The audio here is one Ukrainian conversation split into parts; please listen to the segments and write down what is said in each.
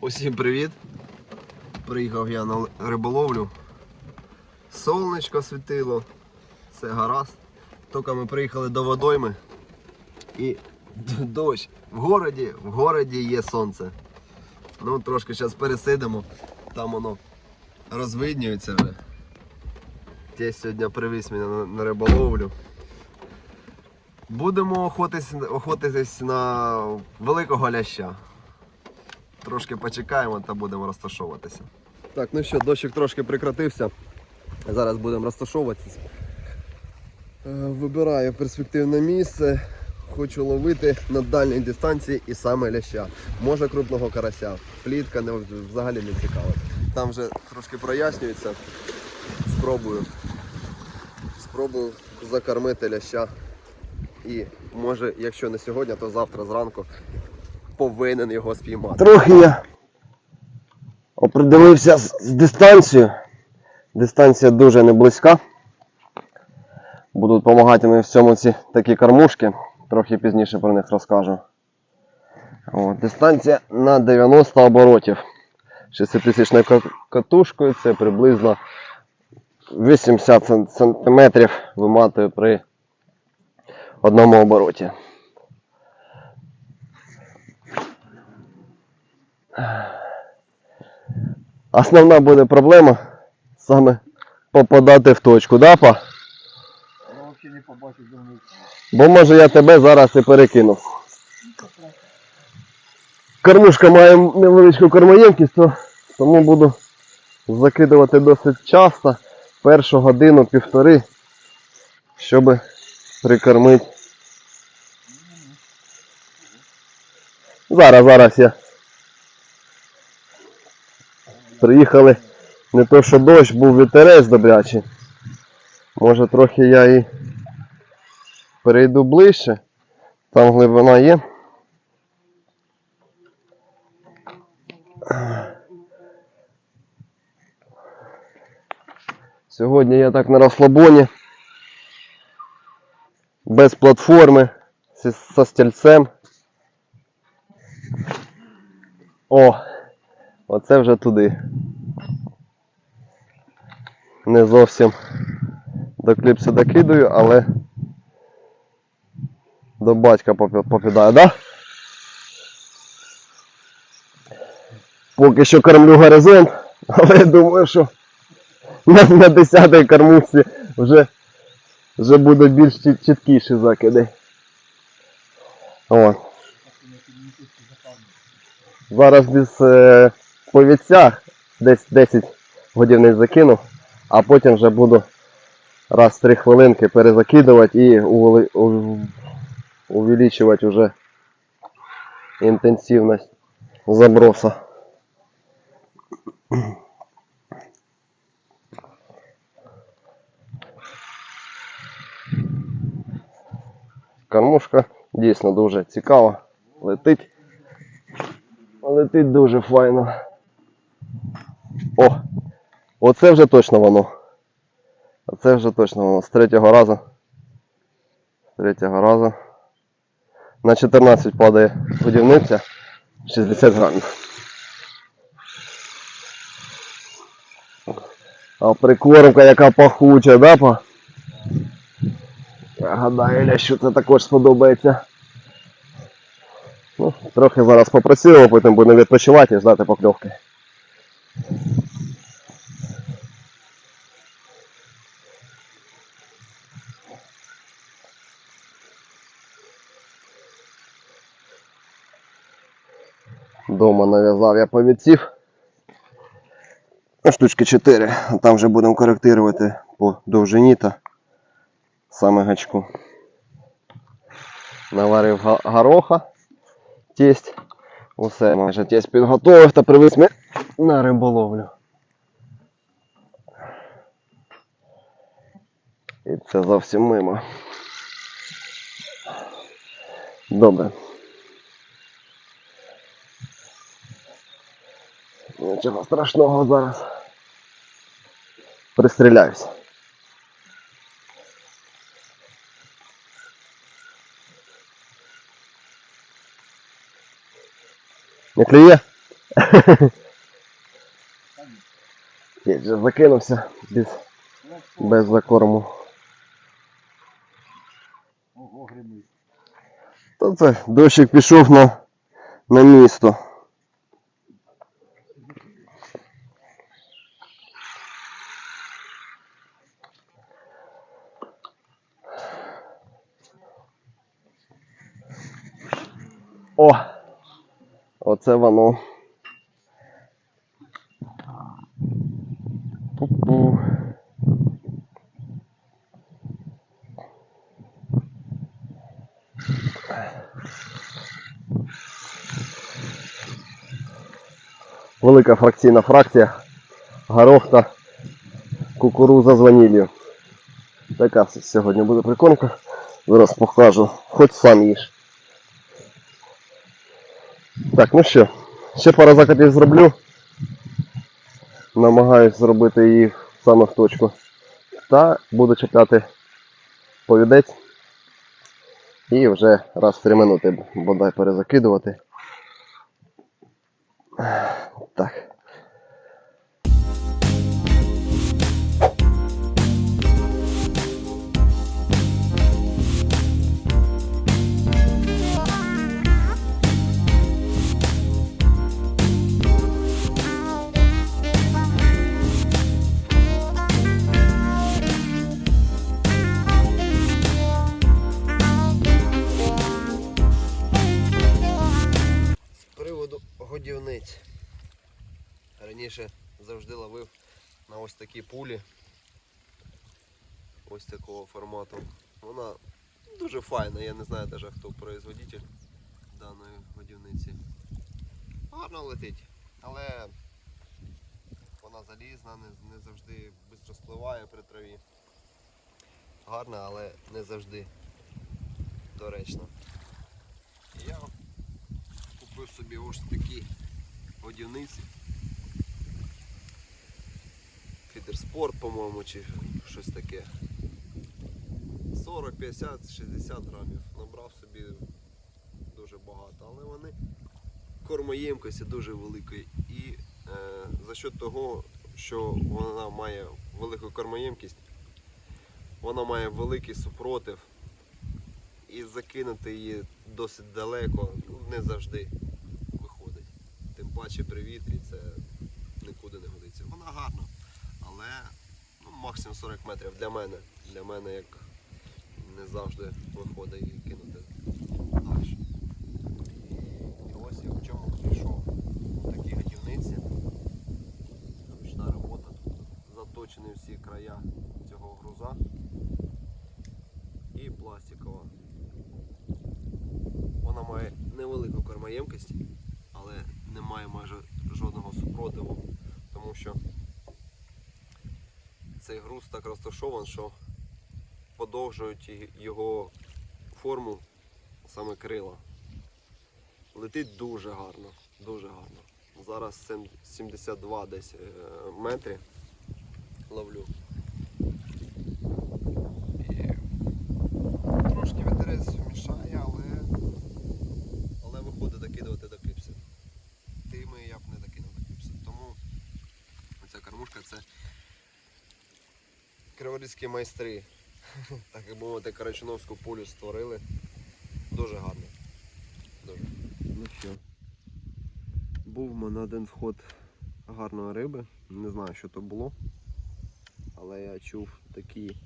Усім привіт! Приїхав я на риболовлю. Сонечко світило, все гаразд. Тільки ми приїхали до водойми і дощ. В городі, в городі є сонце. Ну, трошки зараз пересидимо, там воно розвиднюється вже. Тесть сьогодні привіз мене на, риболовлю. Будемо охотись, охотитись на великого ляща. Трошки почекаємо та будемо розташовуватися. Так, ну що, дощик трошки прекратився. Зараз будемо розташовуватися. Е, Вибираю перспективне місце. Хочу ловити на дальній дистанції і саме ляща. Може крупного карася. Плітка не, взагалі не цікава. Там вже трошки прояснюється. Спробую. Спробую закормити ляща. І може, якщо не сьогодні, то завтра зранку повинен його спіймати. Трохи я оприділився з з дистанцією. Дистанція дуже не близька. Будуть допомагати мені в цьому ці такі кормушки. Трохи пізніше про них розкажу. От, дистанція на 90 оборотів. 6000 катушкою це приблизно 80 см виматую при одному обороті. Основна буде проблема саме попадати в точку, да, па? Бо може я тебе зараз і перекину. Кормушка має невеличку кормоємкість, то, тому буду закидувати досить часто, першу годину, півтори, щоб прикормити. Зараз, зараз я. Приїхали не то, що дощ, був вітерець добрячий. Може трохи я і перейду ближче. Там глибина є. Сьогодні я так на розслабоні. Без платформи, зі- со стільцем. О! Оце вже туди. Не зовсім до кліпсу докидаю, але до батька попі- попідаю, да? Поки що кормлю горизонт, але я думаю, що на, на 10-й кормушці вже, вже будуть більш чіт- чіткіші закиди. О. Зараз без е, повідцях десь 10 годівниць закинув, а потім вже буду раз в 3 хвилинки перезакидувати і увели- увеличувати вже інтенсивність заброса. Кормушка дійсно дуже цікава, летить. Летить дуже файно. О! Оце вже точно воно. Оце вже точно воно. З третього разу. З третього разу. На 14 падає годівниця. 60 грамів. А прикормка яка пахуча, да, па? Я гадаю, що це також сподобається. Ну, трохи зараз попрацюємо, потім будемо відпочивати і ждати покльовки. Дома нав'язав я повідців. Штучки 4, а там вже будемо коректувати по довжині та саме гачку. Наварив гороха тесть. Усе майже тесть підготовив та привіз мене на риболовлю. І це зовсім мимо. Добре. Нічого страшного зараз. Пристріляюсь. Не клює? Я закинувся без, без закорму. Ого, гримить. То це дощик пішов на, на місто. О! Оце воно. Велика фракційна фракція. Горох та кукуруза з ваніллю. Така сьогодні буде прикормка. Зараз покажу. Хоч сам їж. Так, ну що, ще пару закатів зроблю. Намагаюсь зробити її саме в точку. Та буду чекати повідець. І вже раз в 3 минути бодай перезакидувати. Так. Раніше завжди ловив на ось такі пулі. Ось такого формату. Вона дуже файна, я не знаю навіть хто производитель даної годівниці. Гарно летить, але вона залізна, не, не завжди швидко спливає при траві. Гарна, але не завжди доречна. Я купив собі ось такі годівниці. Фідерспорт, по-моєму, чи щось таке. 40, 50, 60 грамів. Набрав собі дуже багато, але вони кормоємкості дуже великої. І е, за счет того, що вона має велику кормоємкість, вона має великий супротив. І закинути її досить далеко ну, не завжди виходить. Тим паче при вітрі це нікуди не годиться. Вона гарна, але ну, максимум 40 метрів для мене. Для мене як не завжди виходить її кинути далі. І ось я в чому прийшов. Такі годівниці. Ручна робота. Заточені всі края цього груза. І пластикова. Вона має невелику кормоємкість, але не має майже жодного супротиву, тому що цей груз так розташований, що подовжують його форму саме крила. Летить дуже гарно, дуже гарно. Зараз 72 десь е, метри ловлю. І трошки вітерець мішає, але, але виходить докидувати до кліпси. Тими я б не докинув до кліпси. Тому ця кормушка це криворізькі майстри. Так як мовити, Карачуновську пулю створили. Дуже гарно. Дуже. Ну що. Був в мене один сход гарної риби. Не знаю, що то було. Але я чув такі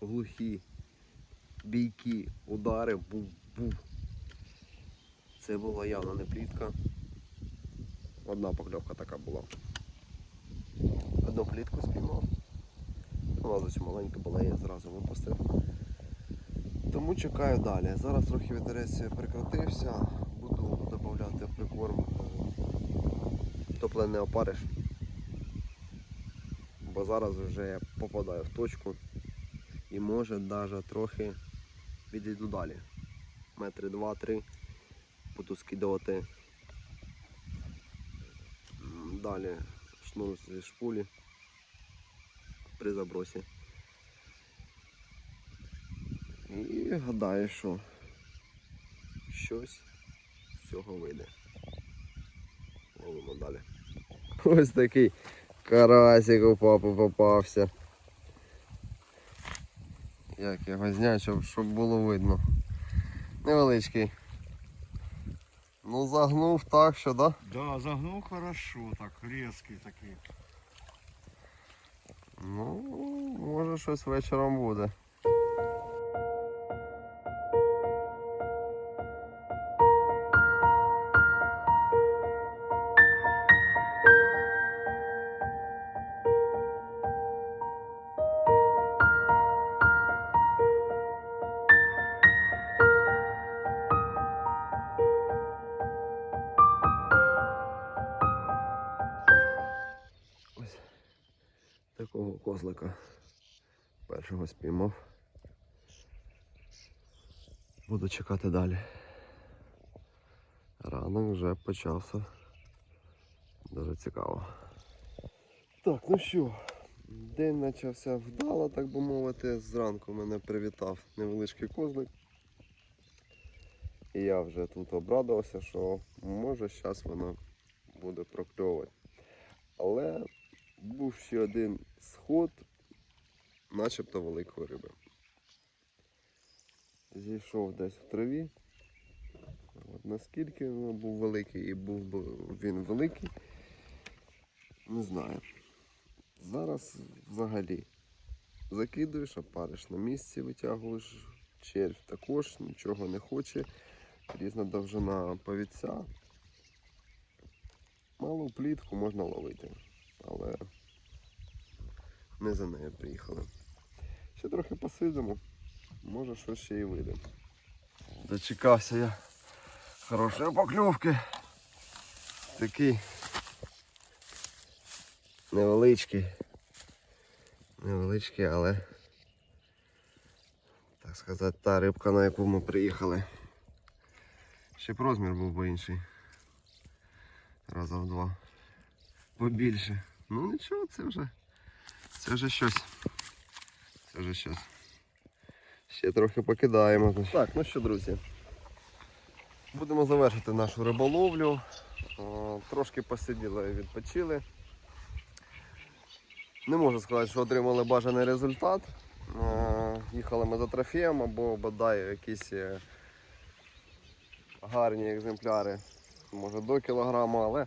глухі бійкі, удари, був-був. Це була явно не плітка. Одна покльовка така була. Одну плітку спіймав. Вона зовсім маленька була, я зразу випустив. Тому чекаю далі. Зараз трохи вітерець прикрутився, буду додавати в прикорм е, топлений опариш. Бо зараз вже я попадаю в точку і може навіть трохи відійду далі. Метри два-три буду скидувати далі шнур зі шпулі при забросі. І гадаю, що щось з цього вийде. Ловимо далі. Ось такий карасик у папи попався. Як його зняти, щоб, щоб було видно. Невеличкий. Ну загнув так, що да? Да, загнул хорошо, так, резкий такий. Ну, може щось вечором буде. Такого козлика першого спіймав. Буду чекати далі. Ранок вже почався. Дуже цікаво. Так, ну що, день почався вдало, так би мовити. Зранку мене привітав невеличкий козлик. І я вже тут обрадувався, що може зараз воно буде прокльовувати. Але був ще один сход, начебто великої риби. Зійшов десь в траві. От наскільки він був великий і був він великий, не знаю. Зараз взагалі закидуєш, а париш на місці, витягуєш, червь також нічого не хоче. Різна довжина повідця. Малу плітку можна ловити, але не за нею приїхали. Ще трохи посидимо, може щось ще і вийде. Дочекався я хорошої покльовки. Такий невеличкий. Невеличкий, але так сказати, та рибка, на яку ми приїхали. Ще б розмір був би інший. Раза в два. Побільше. Ну нічого, це вже. Це вже щось. Це вже щось. Ще трохи покидаємо. Так, ну що, друзі. Будемо завершити нашу риболовлю. Трошки посиділи і відпочили. Не можу сказати, що отримали бажаний результат. Е, Їхали ми за трофеєм або бодай якісь е, гарні екземпляри, може до кілограма, але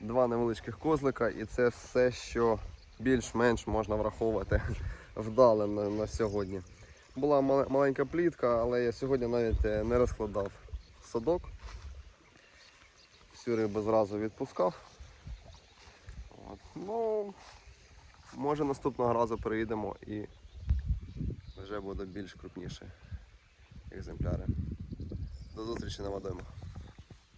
два невеличких козлика і це все, що більш-менш можна враховувати вдале на, на сьогодні. Була маленька плітка, але я сьогодні навіть е, не розкладав садок. Всю рибу зразу відпускав. От. Ну, може наступного разу приїдемо і вже буде більш крупніші екземпляри. До зустрічі на водоймах.